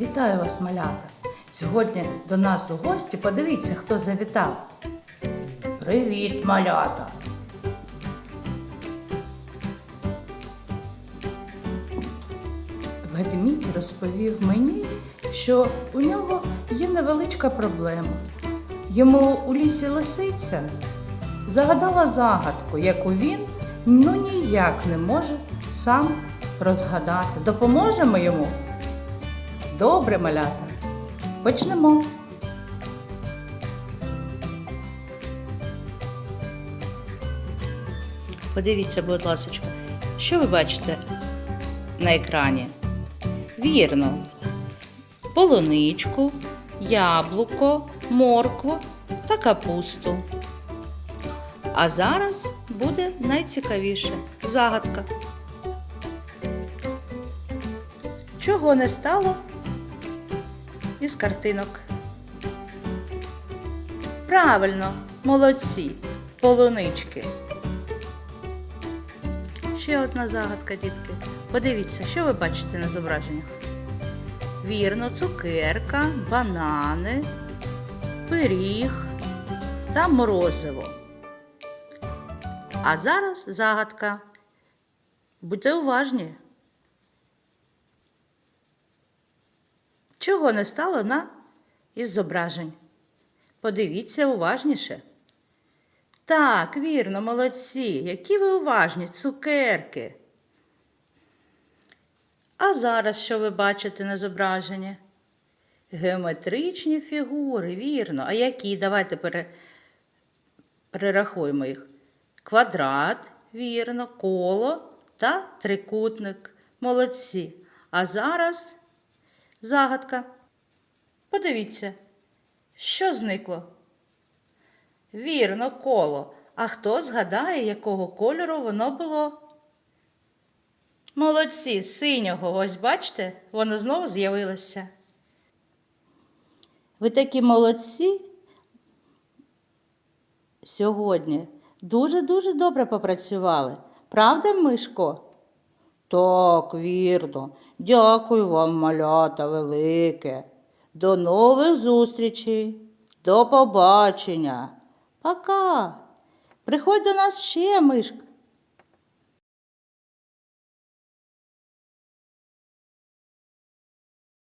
Вітаю вас, малята! Сьогодні до нас у гості подивіться, хто завітав. Привіт, малята! Ведмідь розповів мені, що у нього є невеличка проблема. Йому у лісі лисиця загадала загадку, яку він ну ніяк не може сам розгадати. Допоможемо йому? Добре, малята. Почнемо. Подивіться, будь ласка, що ви бачите на екрані? Вірно. Полуничку, яблуко, моркву та капусту. А зараз буде найцікавіше загадка. Чого не стало із картинок? Правильно, молодці, полунички. Ще одна загадка, дітки. Подивіться, що ви бачите на зображеннях? Вірно, цукерка, банани, пиріг та морозиво. А зараз загадка. Будьте уважні. Чого не стало на із зображень? Подивіться уважніше. Так, вірно, молодці, які ви уважні, цукерки. А зараз що ви бачите на зображенні? Геометричні фігури, вірно. А які? Давайте пере... перерахуємо їх. Квадрат, вірно, коло та трикутник. Молодці. А зараз загадка. Подивіться, що зникло? Вірно, коло. А хто згадає, якого кольору воно було? Молодці, синього, ось бачите, воно знову з'явилося. Ви такі молодці сьогодні дуже-дуже добре попрацювали. Правда, Мишко? Так, вірно. Дякую вам, малята велике. До нових зустрічей. До побачення. Пока. Приходь до нас ще, Мишка.